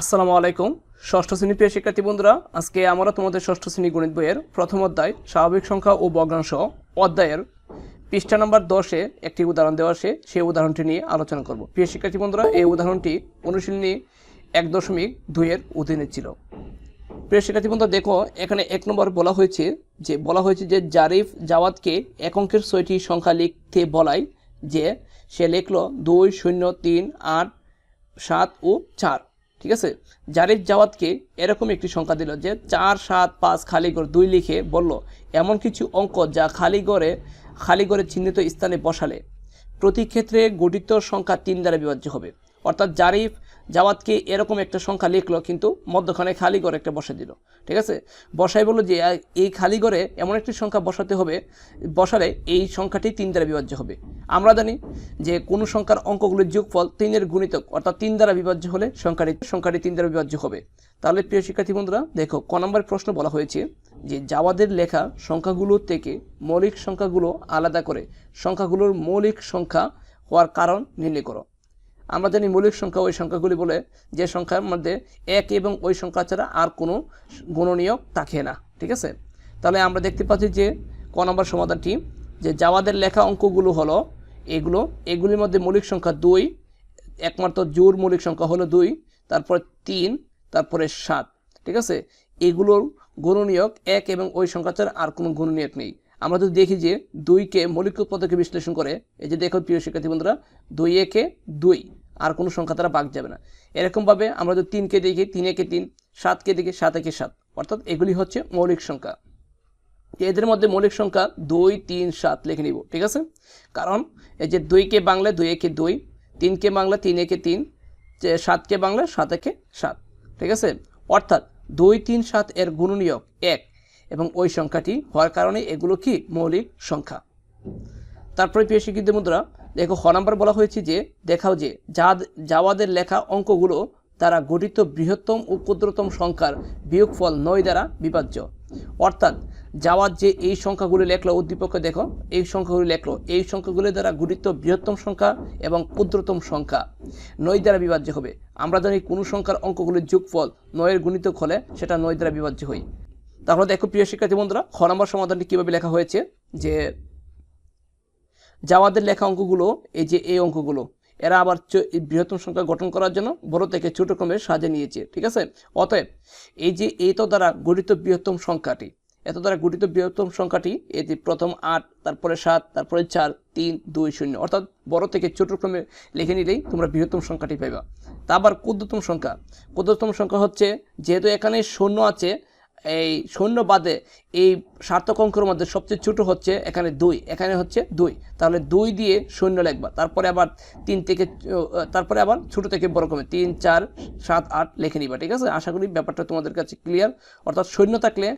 আসসালামু আলাইকুম। ষষ্ঠ শ্রেণি প্রিয় শিক্ষার্থী বন্ধুরা, আজকে আমরা তোমাদের ষষ্ঠ শ্রেণি গণিত বইয়ের প্রথম অধ্যায়, স্বাভাবিক সংখ্যা ও ভগ্নাংশ অধ্যায়ের পৃষ্ঠা নম্বর দশে একটি উদাহরণ দেওয়া আছে, সেই উদাহরণটি নিয়ে আলোচনা করব। প্রিয় শিক্ষার্থী বন্ধুরা, এই উদাহরণটি অনুশীলনী এক দশমিক দুইয়ের অধীনে ছিল। প্রিয় শিক্ষার্থী বন্ধুরা, দেখো, এখানে এক নম্বর বলা হয়েছে যে, বলা হয়েছে যে, জারিফ জাওয়াদকে এক অঙ্কের ছয়টি সংখ্যা লিখতে বলায় যে, সে লিখলো দুই, শূন্য, তিন, আট, সাত ও চার। ঠিক আছে? জারিফ জাওয়াদকে এরকম একটি সংখ্যা দিল যে চার, সাত, পাঁচ, খালি ঘর দুই লিখে বলল, এমন কিছু অঙ্ক যা খালি ঘরে খালি ঘরে চিহ্নিত স্থানে বসালে প্রতি ক্ষেত্রে গঠিত সংখ্যা তিন দ্বারা বিভাজ্য হবে। অর্থাৎ জারিফ জাওয়াদকে এরকম একটা সংখ্যা লিখলো, কিন্তু মধ্যখানে খালি একটা বসে দিল। ঠিক আছে? বসাই বলল যে, এই খালি এমন একটি সংখ্যা বসাতে হবে, বসালে এই সংখ্যাটি তিন দ্বারা বিভাজ্য হবে। আমরা জানি যে কোনো সংখ্যার অঙ্কগুলির যোগফল তিনের গুণিতক, অর্থাৎ তিন দ্বারা বিভাজ্য হলে সংখ্যাটি সংখ্যাটি তিন দ্বারা বিভাজ্য হবে। তাহলে প্রিয় শিক্ষার্থী বন্ধুরা, দেখো, ক নম্বর প্রশ্ন বলা হয়েছে যে জাওয়াদের লেখা সংখ্যাগুলো থেকে মৌলিক সংখ্যাগুলো আলাদা করে সংখ্যাগুলোর মৌলিক সংখ্যা হওয়ার কারণ নির্ণয় করো। আমরা জানি মৌলিক সংখ্যা ওই সংখ্যাগুলি বলে যে সংখ্যার মধ্যে এক এবং ওই সংখ্যা ছাড়া আর কোনো গুণনীয়ক থাকে না, ঠিক আছে? তাহলে আমরা দেখতে পাচ্ছি যে ক নম্বর সমাধানটি যে জাওয়াদের লেখা অঙ্কগুলো হলো এগুলো, এগুলির মধ্যে মৌলিক সংখ্যা দুই, একমাত্র জোর মৌলিক সংখ্যা হলো দুই, তারপরে তিন, তারপরে সাত, ঠিক আছে? এগুলোর গুণনীয়ক এক এবং ওই সংখ্যা ছাড়া আর কোনো গুণনীয়ক নেই। আমরা যদি দেখি যে দুইকে মৌলিক উৎপাদকে বিশ্লেষণ করে, এই যে দেখো প্রিয় শিক্ষার্থী বন্ধুরা, দুই একে দুই, আর কোনো সংখ্যা তারা বাদ যাবে না। এরকমভাবে আমরা যদি তিনকে দেখি, তিন একে তিন, সাতকে দেখি, সাত একে সাত, অর্থাৎ এগুলি হচ্ছে মৌলিক সংখ্যা। এদের মধ্যে মৌলিক সংখ্যা দুই, তিন, সাত লিখে নিব, ঠিক আছে? কারণ এই যে দুইকে বাংলা, দুই একে দুই তিনকে বাংলা, তিন একে তিন সাতকে বাংলা, সাত একে সাত, ঠিক আছে? অর্থাৎ দুই, তিন, সাত এর গুণনীয়ক এক এবং ওই সংখ্যাটি হওয়ার কারণে এগুলো কি? মৌলিক সংখ্যা। তারপরে প্রিয় শিক্ষিত মুদ্রা দেখো খ নাম্বার বলা হয়েছে যে, দেখাও যে, যা জাওয়াদের লেখা অঙ্কগুলো দ্বারা গঠিত বৃহত্তম ও ক্ষুদ্রতম সংখ্যার বিয়োগফল নয় দ্বারা বিভাজ্য। অর্থাৎ যাওয়ার যে এই সংখ্যাগুলি লেখলো উদ্দীপকে দেখো, এই সংখ্যাগুলি লেখলো, এই সংখ্যাগুলি দ্বারা গঠিত বৃহত্তম সংখ্যা এবং ক্ষুদ্রতম সংখ্যা নয় দ্বারা বিভাজ্য হবে। আমরা জানি কোনো সংখ্যার অঙ্কগুলির যোগফল নয়ের গুণিতক হলে সেটা নয় দ্বারা বিভাজ্য হয়। তাহলে দেখো প্রিয় শিক্ষার্থী বন্ধুরা, খ নম্বর সমাধানটি কীভাবে লেখা হয়েছে? যে জাওয়াদের লেখা অঙ্কগুলো, এই যে এই অঙ্কগুলো এরা আবার বৃহত্তম সংখ্যা গঠন করার জন্য বড় থেকে ছোট ক্রমে সাজে নিয়েছে, ঠিক আছে? অতএব এই যে এই তো দ্বারা গঠিত বৃহত্তম সংখ্যাটি, এত দ্বারা গঠিত বৃহত্তম সংখ্যাটি যে প্রথম আট, তারপরে সাত, তারপরে চার, তিন, দুই, শূন্য, অর্থাৎ বড় থেকে ছোট ক্রমে লিখে নিলেই তোমরা বৃহত্তম সংখ্যাটি পাইবা। তা আবার ক্ষুদ্রতম সংখ্যা ক্ষুদ্রতম সংখ্যা হচ্ছে যেহেতু এখানে শূন্য আছে এই শূন্য বাদে এই সার্থক অঙ্কের মধ্যে সবচেয়ে ছোট হচ্ছে এখানে দুই। এখানে হচ্ছে দুই। তাহলে দুই দিয়ে শূন্য লিখবা। তারপরে আবার তিন থেকে তারপরে আবার ছোট থেকে বড় কমে তিন, চার, সাত, আট লিখে নিবা, ঠিক আছে? আশা করি ব্যাপারটা তোমাদের কাছে ক্লিয়ার অর্থাৎ শূন্য থাকলে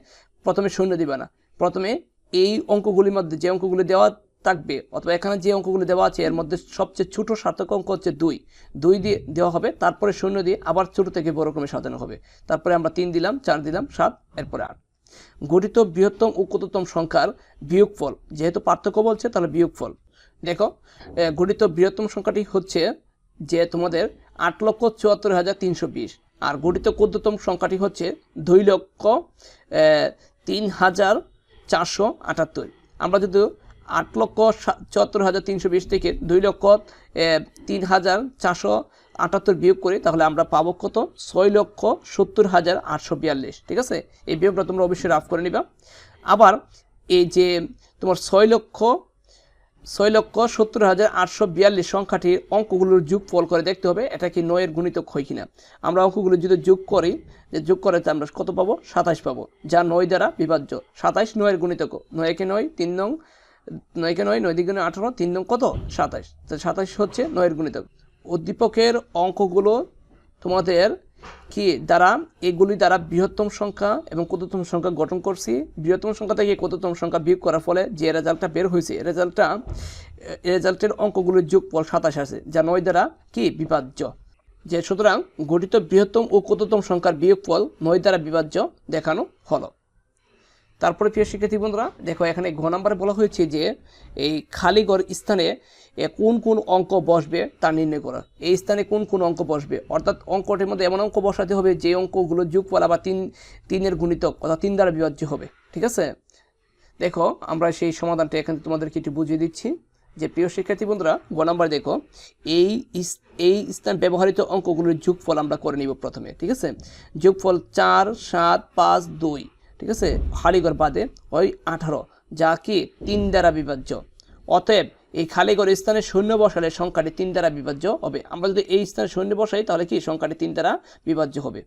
প্রথমে শূন্য দিবা না। প্রথমে এই অঙ্কগুলির মধ্যে যে অঙ্কগুলি দেওয়া থাকবে। অথবা এখানে যে অঙ্কগুলি দেওয়া আছে, এর মধ্যে সবচেয়ে ছোট সার্থক অঙ্ক হচ্ছে দুই। দুই দিয়ে দেওয়া হবে, তারপরে শূন্য দিয়ে আবার ছোট থেকে বড় ক্রমে সাজানো হবে। তারপরে আমরা তিন দিলাম, চার দিলাম, সাত, এরপরে আট। গঠিত বৃহত্তম ও ক্ষুদ্রতম সংখ্যার বিয়োগফল, যেহেতু পার্থক্য বলছে, তাহলে বিয়োগফল। দেখো গঠিত বৃহত্তম সংখ্যাটি হচ্ছে যে তোমাদের আট লক্ষ চুয়াত্তর হাজার তিনশো বিশ, আর গঠিত ক্ষুদ্রতম সংখ্যাটি হচ্ছে দুই লক্ষ তিন হাজার চারশো আটাত্তর। আমরা যদি আট লক্ষ চুয়াত্তর হাজার তিনশো বিশ থেকে দুই লক্ষ তিন হাজার চারশো আটাত্তর বিয়োগ করি তাহলে আমরা পাবো কত? ছয় লক্ষ সত্তর হাজার আটশো বিয়াল্লিশ, ঠিক আছে? এই বিয়োগটা তোমরা অবশ্যই রাফ করে নিবা। আবার এই যে তোমার ছয় লক্ষ ছয় লক্ষ সত্তর হাজার আটশো বিয়াল্লিশ সংখ্যাটির অঙ্কগুলোর যোগ ফল করে দেখতে হবে, এটা কি নয়ের গুণিতক হয় কিনা। আমরা অঙ্কগুলো যদি যোগ করি, যে যোগ করে আমরা কত পাবো? সাতাশ পাবো, যা নয় দ্বারা বিভাজ্য। সাতাশ নয়ের গুণিতক নয়কে নয়, তিন নং নয়কে নয় নয় নয়, আঠারো, তিন নং কত? সাতাশ। তো সাতাশ হচ্ছে নয়ের গুণিতক। উদ্দীপকের অঙ্কগুলো তোমাদের কি দ্বারা? এগুলি দ্বারা বৃহত্তম সংখ্যা এবং ক্ষুদ্রতম সংখ্যা গঠন করছি। বৃহত্তম সংখ্যা থেকে ক্ষুদ্রতম সংখ্যা বিয়োগ করার ফলে যে রেজাল্টটা বের হয়েছে, রেজাল্টটা রেজাল্টের অঙ্কগুলোর যোগফল সাতাশ আছে, যা নয় দ্বারা কি? বিভাজ্য। যে সুতরাং গঠিত বৃহত্তম ও ক্ষুদ্রতম সংখ্যার বিয়োগফল নয় দ্বারা বিভাজ্য দেখানো হলো। তারপরে প্রিয় শিক্ষার্থী বন্ধুরা, দেখো এখানে ঘ নম্বরে বলা হয়েছে যে এই খালি ঘর স্থানে কোন কোন অঙ্ক বসবে তা নির্ণয় করা। এই স্থানে কোন কোন অঙ্ক বসবে? অর্থাৎ অঙ্কটির মধ্যে এমন অঙ্ক বসাতে হবে যে অঙ্কগুলো যোগফল বা তিন, তিনের গুণিতক অর্থাৎ তিন দ্বারা বিভাজ্য হবে। ঠিক আছে? দেখো, আমরা সেই সমাধানটা এখানে তোমাদেরকে একটু বুঝিয়ে দিচ্ছি যে প্রিয় শিক্ষার্থী বন্ধুরা গ নাম্বার দেখো, এই এই স্থান ব্যবহৃত অঙ্কগুলোর যোগফল আমরা করে নিব প্রথমে। ঠিক আছে? যোগফল চার, সাত, পাঁচ, দুই। ঠিক আছে? খালিঘর বাদে ওই আঠারো, যা কি তিন দ্বারা বিভাজ্য। অতএব এই খালিঘর স্থানে শূন্য বসালে সংখ্যাটি তিন দ্বারা বিভাজ্য হবে। আমরা যদি এই স্থানে শূন্য বসাই, তাহলে কি সংখ্যাটি তিন দ্বারা বিভাজ্য হবে।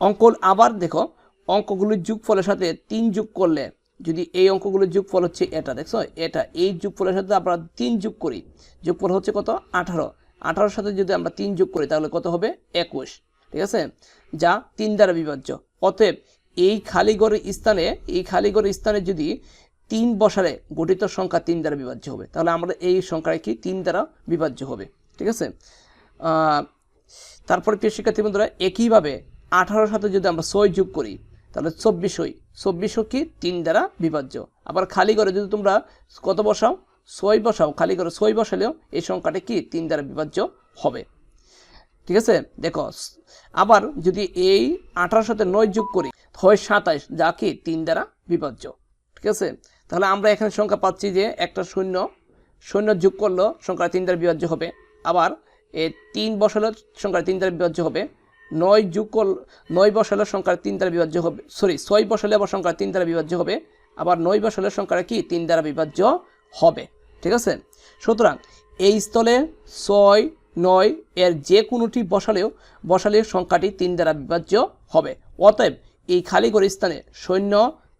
অঙ্ক আবার দেখো, অঙ্কগুলির যোগফলের সাথে তিন যোগ করলে, যদি এই অঙ্কগুলোর যোগফল হচ্ছে এটা, দেখছ? এটা, এই যোগফলের সাথে আমরা তিন যোগ করি। যোগফল হচ্ছে কত? আঠারো। আঠারোর সাথে যদি আমরা তিন যোগ করি, তাহলে কত হবে? একুশ। ঠিক আছে? যা তিন দ্বারা বিভাজ্য। অতএব এই খালি ঘরের স্থানে, এই খালি ঘরের স্থানে যদি তিন বসারে গঠিত সংখ্যা তিন দ্বারা বিভাজ্য হবে, তাহলে আমরা এই সংখ্যাটা কি তিন দ্বারা বিভাজ্য হবে, ঠিক আছে? তারপরে প্রিয় শিক্ষার্থী বন্ধুরা, একইভাবে আঠারোর সাথে যদি আমরা ছয় যোগ করি, তাহলে চব্বিশই চব্বিশও কি তিন দ্বারা বিভাজ্য। আবার খালি করে যদি তোমরা কত বসাও? ছয় বসাও। খালি করে ছয় বসালেও এই সংখ্যাটা কি তিন দ্বারা বিভাজ্য হবে। ঠিক আছে? দেখো, আবার যদি এই আঠারোর সাথে নয় যোগ করি হয় সাতাইশ যা কি তিন দ্বারা বিভাজ্য। ঠিক আছে? তাহলে আমরা এখানে সংখ্যা পাচ্ছি যে একটা শূন্য শূন্য যোগ করলেও সংখ্যা তিন দ্বারা বিভাজ্য হবে। আবার এ তিন বসালে সংখ্যা তিন দ্বারা বিভাজ্য হবে। নয় যোগ করল নয় বসালে সংখ্যা তিন দ্বারা বিভাজ্য হবে। সরি, ছয় বসালে আবার সংখ্যা তিন দ্বারা বিভাজ্য হবে। আবার নয় বসালে সংখ্যাটা কি? তিন দ্বারা বিভাজ্য হবে। ঠিক আছে? সুতরাং এই স্থলে ছয়, নয় এর যে কোনোটি বসালেও, বসালে সংখ্যাটি তিন দ্বারা বিভাজ্য হবে। অতএব এই খালি ঘর স্থানে সৈন্য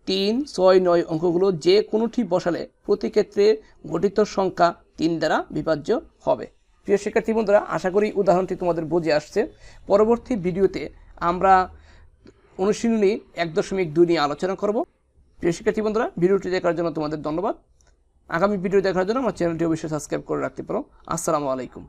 তিন, ছয়, নয় অঙ্কগুলো যে কোনোটি বসালে প্রতি ক্ষেত্রে গঠিত সংখ্যা তিন দ্বারা বিভাজ্য হবে। প্রিয় শিক্ষার্থী বন্ধুরা, আশা করি উদাহরণটি তোমাদের বুঝে আসছে। পরবর্তী ভিডিওতে আমরা অনুশীলনী এক দশমিক দুই নিয়ে আলোচনা করব। প্রিয় শিক্ষার্থী বন্ধুরা, ভিডিওটি দেখার জন্য তোমাদের ধন্যবাদ। আগামী ভিডিও দেখার জন্য আমার চ্যানেলটি অবশ্যই সাবস্ক্রাইব করে রাখতে পারো। আসসালামু আলাইকুম।